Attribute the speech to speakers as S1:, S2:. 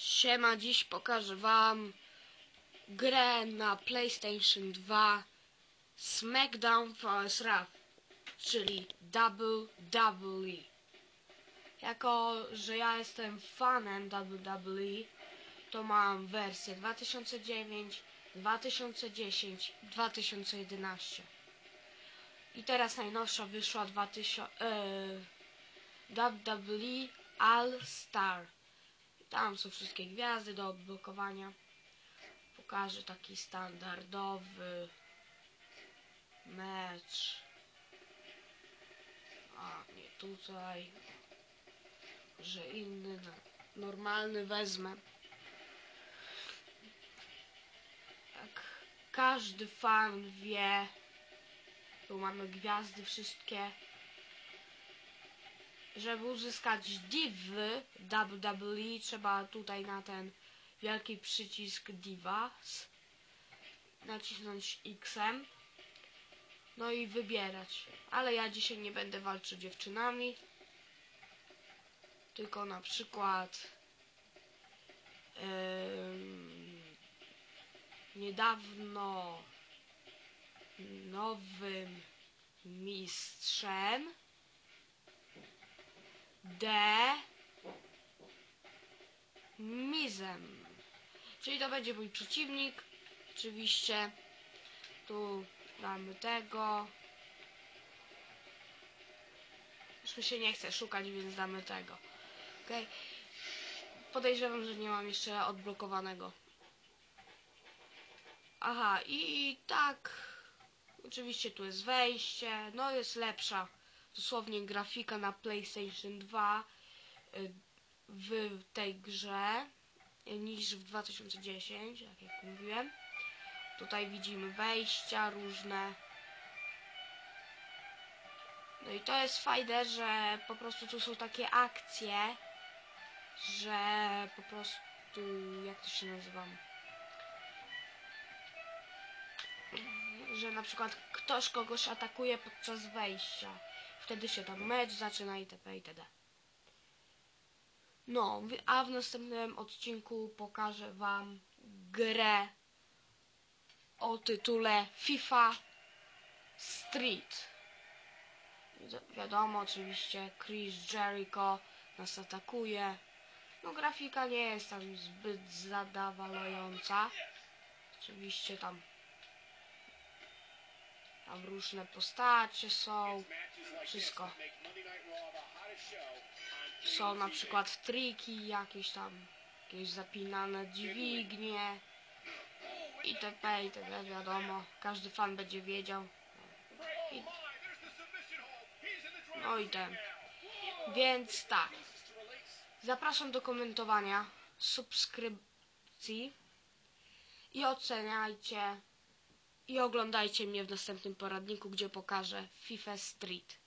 S1: Siema, dziś pokażę wam grę na PlayStation 2 SmackDown vs Raw, czyli WWE. Jako, że ja jestem fanem WWE, to mam wersję 2009, 2010, 2011. I teraz najnowsza wyszła 2000, e, WWE All Star. Tam są wszystkie gwiazdy do odblokowania. Pokażę taki standardowy mecz. A, nie tutaj. Że inny, no, normalny wezmę. Jak każdy fan wie, tu mamy gwiazdy wszystkie. Żeby uzyskać diwy WWE trzeba tutaj na ten wielki przycisk Divas nacisnąć X-em no i wybierać. Ale ja dzisiaj nie będę walczył dziewczynami tylko na przykład em, niedawno nowym mistrzem D. Mizem. Czyli to będzie mój przeciwnik. Oczywiście tu damy tego. Już mi się nie chce szukać, więc damy tego. Ok. Podejrzewam, że nie mam jeszcze odblokowanego. Aha, i tak. Oczywiście tu jest wejście. No jest lepsza dosłownie grafika na PlayStation 2 y, w tej grze niż w 2010, tak jak mówiłem. Tutaj widzimy wejścia różne. No i to jest fajne, że po prostu tu są takie akcje, że po prostu, jak to się nazywa? Że na przykład ktoś kogoś atakuje podczas wejścia. Wtedy się tam mecz zaczyna itp. itd. No, a w następnym odcinku pokażę wam grę o tytule FIFA Street. Wi- Wiadomo, oczywiście Chris Jericho nas atakuje. No, grafika nie jest tam zbyt zadawalająca. Oczywiście tam tam różne postacie są. Wszystko. Są na przykład triki, jakieś tam, jakieś zapinane dźwignie itp. itd. wiadomo. Każdy fan będzie wiedział. I, no i ten. Więc tak. Zapraszam do komentowania, subskrypcji i oceniajcie i oglądajcie mnie w następnym poradniku, gdzie pokażę FIFA Street.